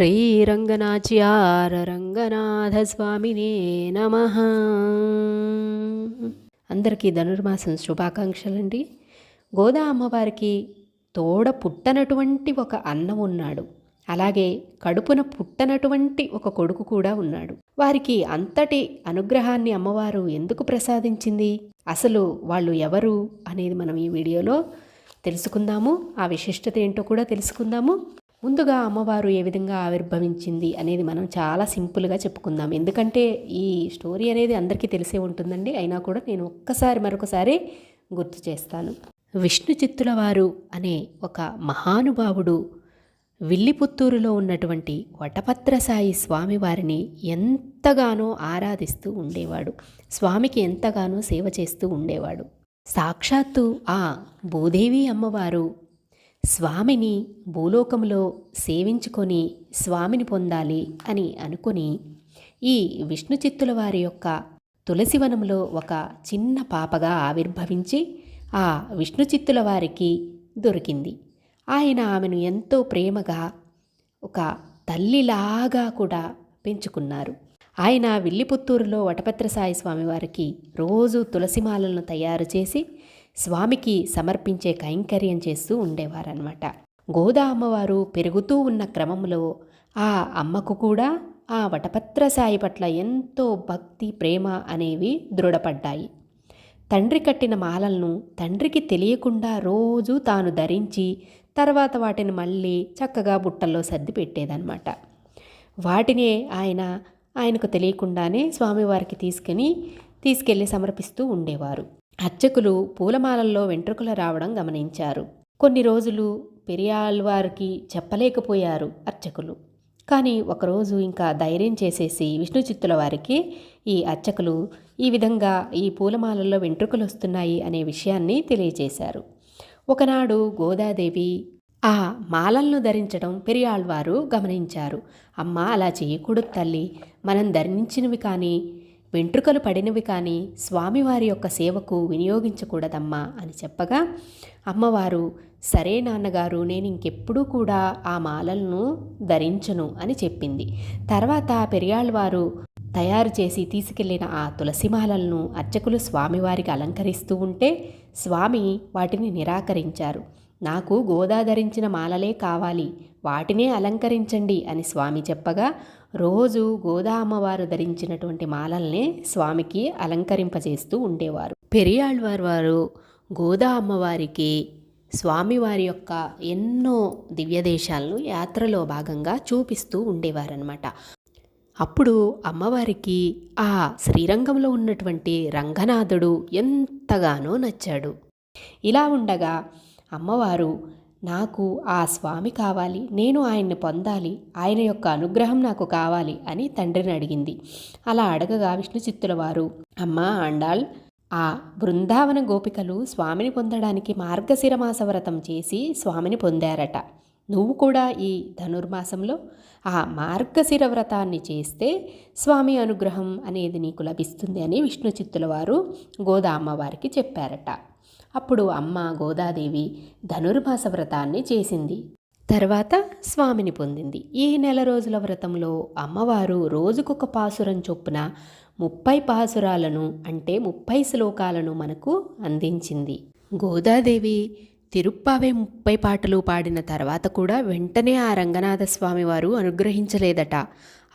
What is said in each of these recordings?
శ్రీరంగనాచ్యార రంగనాథ స్వామినే నమ. అందరికీ ధనుర్మాసం శుభాకాంక్షలండి. గోదా అమ్మవారికి తోడ పుట్టనటువంటి ఒక అన్నం ఉన్నాడు. అలాగే కడుపున పుట్టనటువంటి ఒక కొడుకు కూడా ఉన్నాడు. వారికి అంతటి అనుగ్రహాన్ని అమ్మవారు ఎందుకు ప్రసాదించింది? అసలు వాళ్ళు ఎవరు అనేది మనం ఈ వీడియోలో తెలుసుకుందాము. ఆ విశిష్టత ఏంటో కూడా తెలుసుకుందాము. ముందుగా అమ్మవారు ఏ విధంగా ఆవిర్భవించింది అనేది మనం చాలా సింపుల్గా చెప్పుకుందాం. ఎందుకంటే ఈ స్టోరీ అనేది అందరికీ తెలిసే ఉంటుందండి. అయినా కూడా నేను ఒక్కసారి మరొకసారి గుర్తు చేస్తాను. విష్ణు చిత్తుల వారు అనే ఒక మహానుభావుడు విల్లిపుత్తూరులో ఉన్నటువంటి వటపత్రసాయి స్వామివారిని ఎంతగానో ఆరాధిస్తూ ఉండేవాడు. స్వామికి ఎంతగానో సేవ చేస్తూ ఉండేవాడు. సాక్షాత్తు ఆ భూదేవి అమ్మవారు స్వామిని భూలోకంలో సేవించుకొని స్వామిని పొందాలి అని అనుకుని ఈ విష్ణు చిత్తుల వారి యొక్క తులసివనంలో ఒక చిన్న పాపగా ఆవిర్భవించి ఆ విష్ణు చిత్తుల వారికి దొరికింది. ఆయన ఆమెను ఎంతో ప్రేమగా ఒక తల్లిలాగా కూడా పెంచుకున్నారు. ఆయన విల్లిపుత్తూరులో వటపత్రసాయి స్వామివారికి రోజు తులసిమాలను తయారు చేసి స్వామికి సమర్పించే కైంకర్యం చేస్తూ ఉండేవారనమాట గోదా అమ్మవారు పెరుగుతూ ఉన్న క్రమంలో ఆ అమ్మకు కూడా ఆ వటపత్రసాయి పట్ల ఎంతో భక్తి ప్రేమ అనేవి దృఢపడ్డాయి. తండ్రి కట్టిన మాలలను తండ్రికి తెలియకుండా రోజు తాను ధరించి తర్వాత వాటిని మళ్ళీ చక్కగా బుట్టల్లో సర్ది పెట్టేదన్నమాట. వాటినే ఆయన ఆయనకు తెలియకుండానే స్వామివారికి తీసుకుని తీసుకెళ్ళి సమర్పిస్తూ ఉండేవారు. అర్చకులు పూలమాలల్లో వెంట్రుకలు రావడం గమనించారు. కొన్ని రోజులు పెరియాళ్వారికి చెప్పలేకపోయారు అర్చకులు. కానీ ఒకరోజు ఇంకా ధైర్యం చేసేసి విష్ణు చిత్తుల వారికి ఈ అర్చకులు ఈ విధంగా ఈ పూలమాలల్లో వెంట్రుకలు వస్తున్నాయి అనే విషయాన్ని తెలియజేశారు. ఒకనాడు గోదాదేవి ఆ మాలలను ధరించడం పెరియాళ్వారు గమనించారు. అమ్మ అలా చేయకూడదు తల్లి. మనం ధరించినవి కానీ వెంట్రుకలు పడినవి కానీ స్వామివారి యొక్క సేవకు వినియోగించకూడదమ్మా అని చెప్పగా అమ్మవారు సరే నాన్నగారు నేను ఇంకెప్పుడూ కూడా ఆ మాలలను ధరించను అని చెప్పింది. తర్వాత పెరియాళ్ళవారు తయారు చేసి తీసుకెళ్ళిన ఆ తులసి మాలలను అర్చకులు స్వామివారికి అలంకరిస్తూ ఉంటే స్వామి వాటిని నిరాకరించారు. నాకు గోదాధరించిన మాలలే కావాలి వాటినే అలంకరించండి అని స్వామి చెప్పగా రోజు గోదా అమ్మవారు ధరించినటువంటి మాలల్నే స్వామికి అలంకరింపజేస్తూ ఉండేవారు. పెరియాళ్వారు వారు గోదా అమ్మవారికి స్వామివారి యొక్క ఎన్నో దివ్యదేశాలను యాత్రలో భాగంగా చూపిస్తూ ఉండేవారనమాట అప్పుడు అమ్మవారికి ఆ శ్రీరంగంలో ఉన్నటువంటి రంగనాథుడు ఎంతగానో నచ్చాడు. ఇలా ఉండగా అమ్మవారు నాకు ఆ స్వామి కావాలి నేను ఆయన్ని పొందాలి ఆయన యొక్క అనుగ్రహం నాకు కావాలి అని తండ్రిని అడిగింది. అలా అడగగా విష్ణు చిత్తుల వారు అమ్మా అండాల్ ఆ బృందావన గోపికలు స్వామిని పొందడానికి మార్గశిరమాస వ్రతం చేసి స్వామిని పొందారట. నువ్వు కూడా ఈ ధనుర్మాసంలో ఆ మార్గశిర వ్రతాన్ని చేస్తే స్వామి అనుగ్రహం అనేది నీకు లభిస్తుంది అని విష్ణు చిత్తుల వారు గోదా అమ్మవారికి చెప్పారట. అప్పుడు అమ్మ గోదాదేవి ధనుర్మాస వ్రతాన్ని చేసింది. తర్వాత స్వామిని పొందింది. ఈ నెల రోజుల వ్రతంలో అమ్మవారు రోజుకొక పాసురం చొప్పున ముప్పై పాసురాలను అంటే ముప్పై శ్లోకాలను మనకు అందించింది. గోదాదేవి తిరుప్పావే ముప్పై పాటలు పాడిన తర్వాత కూడా వెంటనే ఆ రంగనాథ స్వామి వారు అనుగ్రహించలేదట.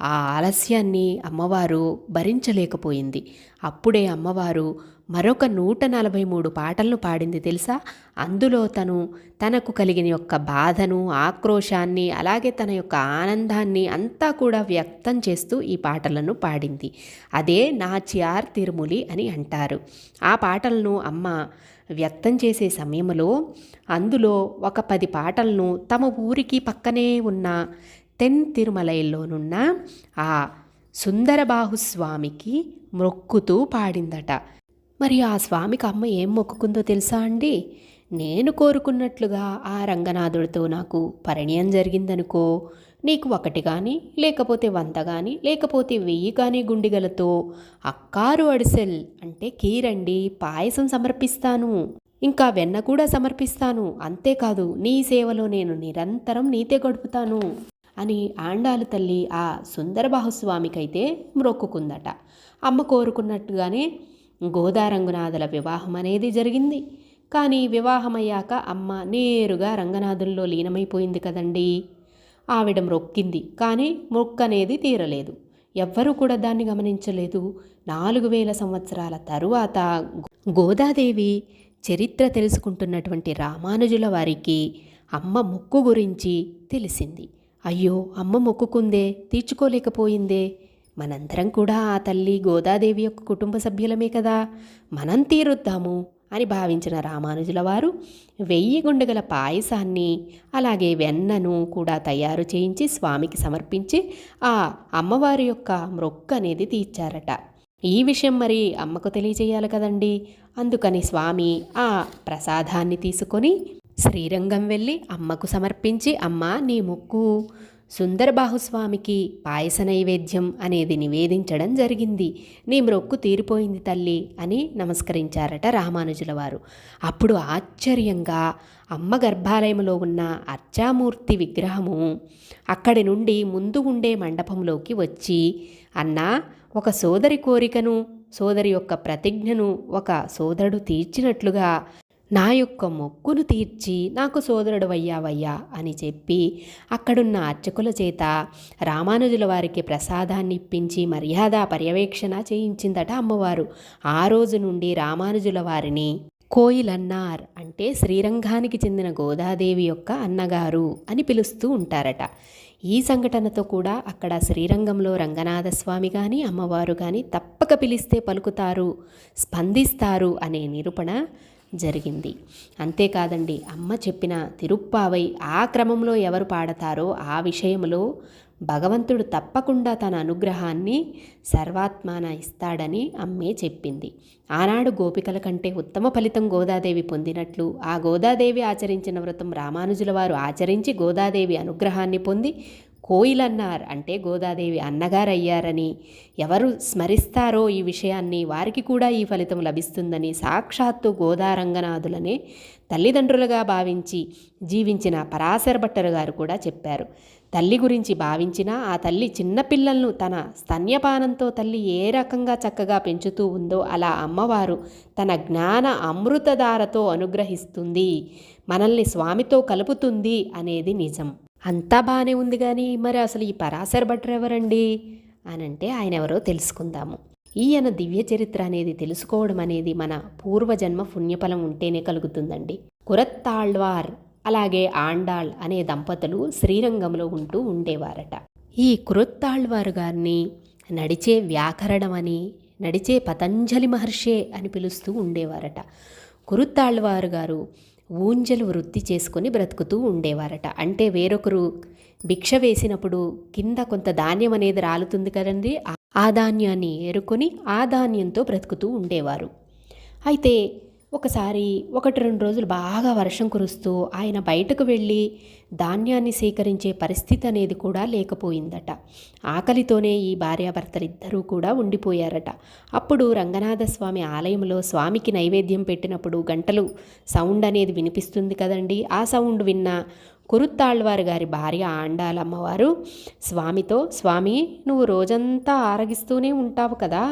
ఆ ఆలస్యాన్ని అమ్మవారు భరించలేకపోయింది. అప్పుడే అమ్మవారు మరొక నూట నలభై మూడు పాటలను పాడింది తెలుసా? అందులో తను తనకు కలిగిన యొక్క బాధను ఆక్రోశాన్ని అలాగే తన యొక్క ఆనందాన్ని అంతా కూడా వ్యక్తం చేస్తూ ఈ పాటలను పాడింది. అదే నాచియార్ తిరుములి అని అంటారు. ఆ పాటలను అమ్మ వ్యక్తం చేసే సమయంలో అందులో ఒక పది పాటలను తమ ఊరికి పక్కనే ఉన్న తెన్ తిరుమలైలోనున్న ఆ సుందరబాహుస్వామికి మొక్కుతూ పాడిందట. మరి ఆ స్వామికి అమ్మ ఏం మొక్కుకుందో తెలుసా అండి? నేను కోరుకున్నట్లుగా ఆ రంగనాథుడితో నాకు పరిణయం జరిగిందనుకో నీకు ఒకటి కానీ లేకపోతే వంద కానీ లేకపోతే వెయ్యి కానీ గుండిగలతో అక్కారు అడిసెల్ అంటే కీరండి పాయసం సమర్పిస్తాను. ఇంకా వెన్న కూడా సమర్పిస్తాను. అంతేకాదు నీ సేవలో నేను నిరంతరం నీతే గడుపుతాను అని ఆండాలు తల్లి ఆ సుందరబాహుస్వామికైతే మ్రొక్కుకుందట అమ్మ కోరుకున్నట్టుగానే గోదారంగునాథుల వివాహం అనేది జరిగింది. కానీ వివాహమయ్యాక అమ్మ నేరుగా రంగనాథుల్లో లీనమైపోయింది కదండి. ఆవిడ మొక్కింది. కానీ మొక్క అనేది తీరలేదు. ఎవ్వరూ కూడా దాన్ని గమనించలేదు. నాలుగు వేల సంవత్సరాల తరువాత గోదాదేవి చరిత్ర తెలుసుకుంటున్నటువంటి రామానుజుల వారికి అమ్మ మొక్కు గురించి తెలిసింది. అయ్యో అమ్మ మొక్కుకుందే తీర్చుకోలేకపోయిందే. మనందరం కూడా ఆ తల్లి గోదాదేవి యొక్క కుటుంబ సభ్యులమే కదా. మనం తీరుద్దాము అని భావించిన రామానుజుల వారు వెయ్యి గుండెగల పాయసాన్ని అలాగే వెన్నను కూడా తయారు చేయించి స్వామికి సమర్పించి ఆ అమ్మవారి యొక్క మ్రొక్క అనేది తీర్చారట. ఈ విషయం మరి అమ్మకు తెలియజేయాలి కదండి. అందుకని స్వామి ఆ ప్రసాదాన్ని తీసుకొని శ్రీరంగం వెళ్ళి అమ్మకు సమర్పించి అమ్మ నీ మొక్కు సుందరబాహుస్వామికి పాయస నైవేద్యం అనేది నివేదించడం జరిగింది. నీ మ్రొక్కు తీరిపోయింది తల్లి అని నమస్కరించారట రామానుజుల వారు అప్పుడు ఆశ్చర్యంగా అమ్మ గర్భాలయంలో ఉన్న అర్చామూర్తి విగ్రహము అక్కడి నుండి ముందు ఉండే మండపంలోకి వచ్చి అన్నా ఒక సోదరి కోరికను సోదరి యొక్క ప్రతిజ్ఞను ఒక సోదరుడు తీర్చినట్లుగా నా యొక్క మొక్కును తీర్చి నాకు సోదరుడు వయ్యావయ్యా అని చెప్పి అక్కడున్న అర్చకుల చేత రామానుజుల వారికి ప్రసాదాన్ని ఇప్పించి మర్యాద పర్యవేక్షణ చేయించిందట అమ్మవారు. ఆ రోజు నుండి రామానుజుల వారిని కోయిలన్నార్ అంటే శ్రీరంగానికి చెందిన గోదాదేవి యొక్క అన్నగారు అని పిలుస్తూ ఉంటారట. ఈ సంఘటనతో కూడా అక్కడ శ్రీరంగంలో రంగనాథస్వామి కానీ అమ్మవారు కానీ తప్పక పిలిస్తే పలుకుతారు స్పందిస్తారు అనే నిరూపణ జరిగింది. అంతేకాదండి అమ్మ చెప్పిన తిరుప్పావై ఆ క్రమంలో ఎవరు పాడతారో ఆ విషయంలో భగవంతుడు తప్పకుండా తన అనుగ్రహాన్ని సర్వాత్మాన ఇస్తాడని అమ్మే చెప్పింది. ఆనాడు గోపికల కంటే ఉత్తమ ఫలితం గోదాదేవి పొందినట్లు ఆ గోదాదేవి ఆచరించిన వ్రతం రామానుజుల వారు ఆచరించి గోదాదేవి అనుగ్రహాన్ని పొంది కోయిలన్నార్. అంటే గోదాదేవి అన్నగారయ్యారని. ఎవరు స్మరిస్తారో ఈ విషయాన్ని వారికి కూడా ఈ ఫలితం లభిస్తుందని సాక్షాత్తు గోదారంగనాథులనే తల్లిదండ్రులుగా భావించి జీవించిన పరాశర భట్టరు గారు కూడా చెప్పారు. తల్లి గురించి భావించినా ఆ తల్లి చిన్నపిల్లలను తన స్తన్యపానంతో తల్లి ఏ రకంగా చక్కగా పెంచుతూ ఉందో అలా అమ్మవారు తన జ్ఞాన అమృతధారతో అనుగ్రహిస్తుంది. మనల్ని స్వామితో కలుపుతుంది అనేది నిజం. అంతా బాగానే ఉంది కానీ మరి అసలు ఈ పరాశర భట్టర్ ఎవరండి? అని అంటే ఆయన ఎవరో తెలుసుకుందాము. ఈయన దివ్య చరిత్ర అనేది తెలుసుకోవడం అనేది మన పూర్వజన్మ పుణ్యఫలం ఉంటేనే కలుగుతుందండి. కురత్తాళ్వార్ అలాగే ఆండాళ్ అనే దంపతులు శ్రీరంగంలో ఉంటూ ఉండేవారట. ఈ కురత్తాళ్వారు గారిని నడిచే వ్యాకరణం అని నడిచే పతంజలి మహర్షే అని పిలుస్తూ ఉండేవారట. కురుత్తాళ్వారు గారు ఊంజలు వృత్తి చేసుకొని బ్రతుకుతూ ఉండేవారట. అంటే వేరొకరు భిక్ష వేసినప్పుడు కింద కొంత ధాన్యం అనేది రాలుతుంది కదండి ఆ ధాన్యాన్ని ఏరుకొని ఆ ధాన్యంతో బ్రతుకుతూ ఉండేవారు. అయితే ఒకసారి ఒకటి రెండు రోజులు బాగా వర్షం కురుస్తూ ఆయన బయటకు వెళ్ళి ధాన్యాన్ని సేకరించే పరిస్థితి అనేది కూడా లేకపోయిందట. ఆకలితోనే ఈ భార్యాభర్తలిద్దరూ కూడా ఉండిపోయారట. అప్పుడు రంగనాథస్వామి ఆలయంలో స్వామికి నైవేద్యం పెట్టినప్పుడు గంటలు సౌండ్ అనేది వినిపిస్తుంది కదండి. ఆ సౌండ్ విన్న కురుత్తాళ్వారు గారి భార్య ఆండాలమ్మవారు స్వామితో స్వామి నువ్వు రోజంతా ఆరగిస్తూనే ఉంటావు కదా.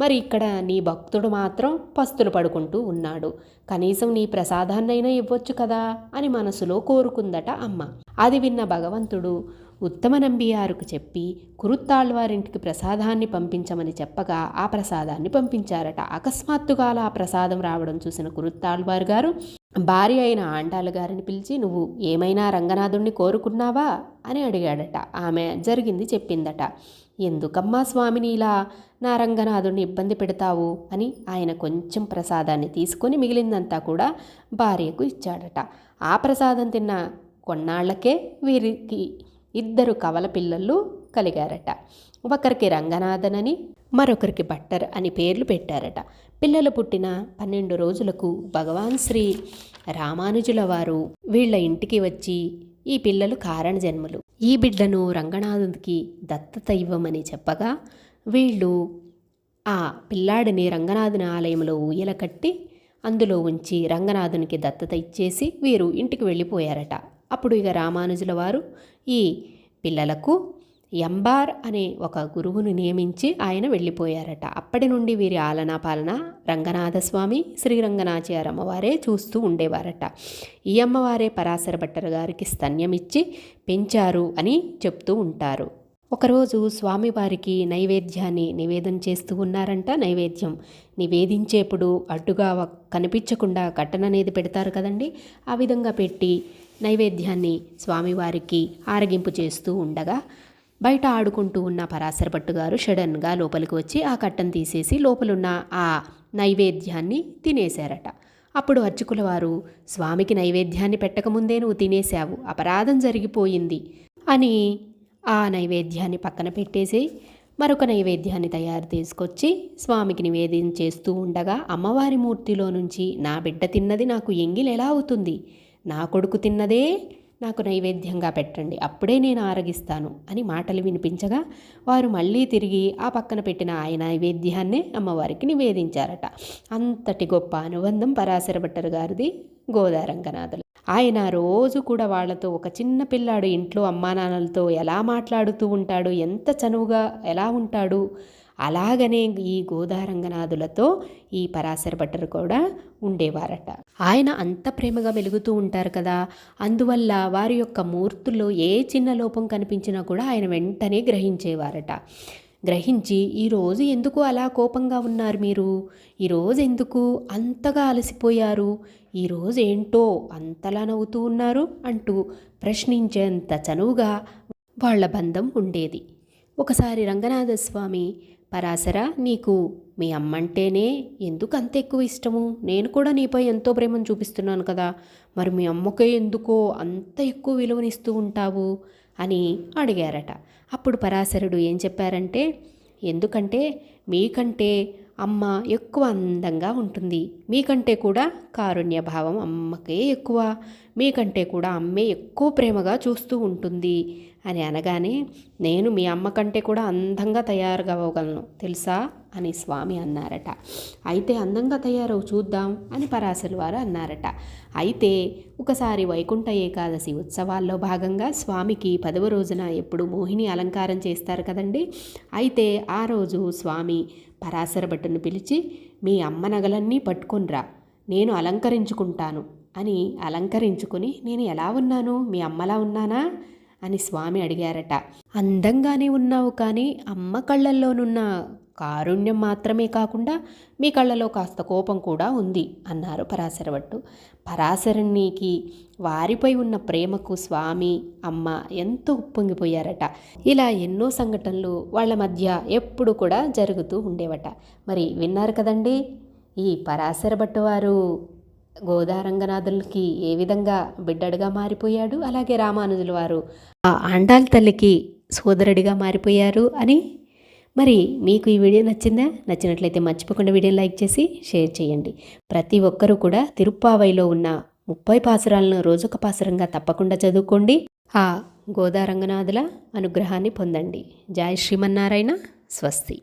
మరి ఇక్కడ నీ భక్తుడు మాత్రం పస్తులు పడుకుంటూ ఉన్నాడు. కనీసం నీ ప్రసాదాన్నైనా ఇవ్వచ్చు కదా అని మనసులో కోరుకుందట అమ్మ. అది విన్న భగవంతుడు ఉత్తమ నంబియారుకు చెప్పి కురుత్తాళ్వారింటికి ప్రసాదాన్ని పంపించమని చెప్పగా ఆ ప్రసాదాన్ని పంపించారట. అకస్మాత్తుగా ఆ ప్రసాదం రావడం చూసిన కురుత్తాళ్వారు గారు భార్య అయిన ఆండాల గారిని పిలిచి నువ్వు ఏమైనా రంగనాథుణ్ణి కోరుకున్నావా? అని అడిగాడట. ఆమె జరిగింది చెప్పిందట. ఎందుకమ్మా స్వామిని ఇలా నా రంగనాథుణ్ణి ఇబ్బంది పెడతావు అని ఆయన కొంచెం ప్రసాదాన్ని తీసుకొని మిగిలిందంతా కూడా భార్యకు ఇచ్చాడట. ఆ ప్రసాదం తిన్న కొన్నాళ్ళకే వీరికి ఇద్దరు కవల పిల్లలు కలిగారట. ఒకరికి రంగనాథన్ అని మరొకరికి భట్టర్ అని పేర్లు పెట్టారట. పిల్లలు పుట్టిన పన్నెండు రోజులకు భగవాన్ శ్రీ రామానుజుల వారు వీళ్ళ ఇంటికి వచ్చి ఈ పిల్లలు కారణ జన్మలు. ఈ బిడ్డను రంగనాథునికి దత్తత ఇవ్వమని చెప్పగా వీళ్ళు ఆ పిల్లాడిని రంగనాథుని ఆలయంలో ఊయల కట్టి అందులో ఉంచి రంగనాథునికి దత్తత ఇచ్చేసి వీరు ఇంటికి వెళ్ళిపోయారట. అప్పుడు ఇక రామానుజుల వారు ఈ పిల్లలకు ఎంబార్ అనే ఒక గురువును నియమించి ఆయన వెళ్ళిపోయారట. అప్పటి నుండి వీరి ఆలనా పాలన రంగనాథస్వామి శ్రీరంగనాచార్య అమ్మవారే చూస్తూ ఉండేవారట. ఈ అమ్మవారే పరాశర భట్టర్ గారికి స్తన్యమిచ్చి పెంచారు అని చెప్తూ ఉంటారు. ఒకరోజు స్వామివారికి నైవేద్యాన్ని నివేదన చేస్తూ ఉన్నారంట నైవేద్యం. నివేదించేప్పుడు అడ్డుగా కనిపించకుండా కనిపించకుండా కట్టననేది పెడతారు కదండి. ఆ విధంగా పెట్టి నైవేద్యాన్ని స్వామివారికి ఆరగింపు చేస్తూ ఉండగా బయట ఆడుకుంటూ ఉన్న పరాశర భట్టు గారు సడన్గా లోపలికి వచ్చి ఆ కట్టను తీసేసి లోపలున్న ఆ నైవేద్యాన్ని తినేశారట. అప్పుడు అర్చకుల వారు స్వామికి నైవేద్యాన్ని పెట్టకముందే నువ్వు తినేశావు అపరాధం జరిగిపోయింది అని ఆ నైవేద్యాన్ని పక్కన పెట్టేసి మరొక నైవేద్యాన్ని తయారు తీసుకొచ్చి స్వామికి నివేదన చేస్తూ ఉండగా అమ్మవారి మూర్తిలో నుంచి నా బిడ్డ తిన్నది నాకు ఎంగిల్ ఎలా అవుతుంది? నా కొడుకు తిన్నదే నాకు నైవేద్యంగా పెట్టండి అప్పుడే నేను ఆరగిస్తాను అని మాటలు వినిపించగా వారు మళ్ళీ తిరిగి ఆ పక్కన పెట్టిన ఆయన నైవేద్యాన్నే అమ్మవారికి నివేదించారట. అంతటి గొప్ప అనుబంధం పరాశర భట్టర్ గారిది గోదారంగనాథులు ఆయన రోజు కూడా వాళ్ళతో ఒక చిన్న పిల్లాడు ఇంట్లో అమ్మా నాన్నలతో ఎలా మాట్లాడుతూ ఉంటాడు ఎంత చనువుగా ఎలా ఉంటాడు అలాగనే ఈ గోదారంగనాథులతో ఈ పరాశర భట్టరు కూడా ఉండేవారట. ఆయన అంత ప్రేమగా వెలుగుతూ ఉంటారు కదా అందువల్ల వారి యొక్క మూర్తుల్లో ఏ చిన్న లోపం కనిపించినా కూడా ఆయన వెంటనే గ్రహించేవారట. గ్రహించి ఈరోజు ఎందుకు అలా కోపంగా ఉన్నారు మీరు? ఈరోజు ఎందుకు అంతగా అలసిపోయారు? ఈరోజు ఏంటో అంతలా నవ్వుతూ ఉన్నారు? అంటూ ప్రశ్నించేంత చనువుగా వాళ్ళ బంధం ఉండేది. ఒకసారి రంగనాథస్వామి పరాశర నీకు మీ అమ్మంటేనే ఎందుకు అంత ఎక్కువ ఇష్టము? నేను కూడా నీపై ఎంతో ప్రేమను చూపిస్తున్నాను కదా. మరి మీ అమ్మకే ఎందుకో అంత ఎక్కువ విలువనిస్తూ ఉంటావు? అని అడిగారట. అప్పుడు పరాశరుడు ఏం చెప్పారంటే ఎందుకంటే మీకంటే అమ్మ ఎక్కువ అందంగా ఉంటుంది. మీకంటే కూడా కారుణ్య భావం అమ్మకే ఎక్కువ. మీకంటే కూడా అమ్మే ఎక్కువ ప్రేమగా చూస్తూ ఉంటుంది. అని అనగానే నేను మీ అమ్మ కంటే కూడా అందంగా తయారు అవ్వగలను తెలుసా? అని స్వామి అన్నారట. అయితే అందంగా తయారవు చూద్దాం అని పరాశరు వారు అన్నారట. అయితే ఒకసారి వైకుంఠ ఏకాదశి ఉత్సవాల్లో భాగంగా స్వామికి పదవ రోజున ఎప్పుడు మోహిని అలంకారం చేస్తారు కదండి? అయితే ఆ రోజు స్వామి పరాశర భట్టును పిలిచి మీ అమ్మ నగలన్నీ పట్టుకొనిరా నేను అలంకరించుకుంటాను అని అలంకరించుకుని నేను ఎలా ఉన్నాను? మీ అమ్మలా ఉన్నానా? అని స్వామి అడిగారట. అందంగానే ఉన్నావు కానీ అమ్మ కళ్ళల్లోనున్న కారుణ్యం మాత్రమే కాకుండా మీ కళ్ళలో కాస్త కోపం కూడా ఉంది అన్నారు పరాశరవట్టు. పరాశరునికి వారిపై ఉన్న ప్రేమకు స్వామి అమ్మ ఎంతో ఉప్పొంగిపోయారట. ఇలా ఎన్నో సంఘటనలు వాళ్ళ మధ్య ఎప్పుడు కూడా జరుగుతూ ఉండేవట. మరి విన్నారు కదండి ఈ పరాశర భట్టు వారు. గోదారంగనాథులకి ఏ విధంగా బిడ్డడుగా మారిపోయాడు? అలాగే రామానుజుల వారు ఆ ఆండాల్ తల్లికి సోదరుడిగా మారిపోయారు అని. మరి మీకు ఈ వీడియో నచ్చిందా? నచ్చినట్లయితే మర్చిపోకుండా వీడియోని లైక్ చేసి షేర్ చేయండి. ప్రతి ఒక్కరూ కూడా తిరుప్పావైలో ఉన్న ముప్పై పాసురాలను రోజొక పాసురంగా తప్పకుండా చదువుకోండి. ఆ గోదారంగనాథుల అనుగ్రహాన్ని పొందండి. జై శ్రీమన్నారాయణ. స్వస్తి.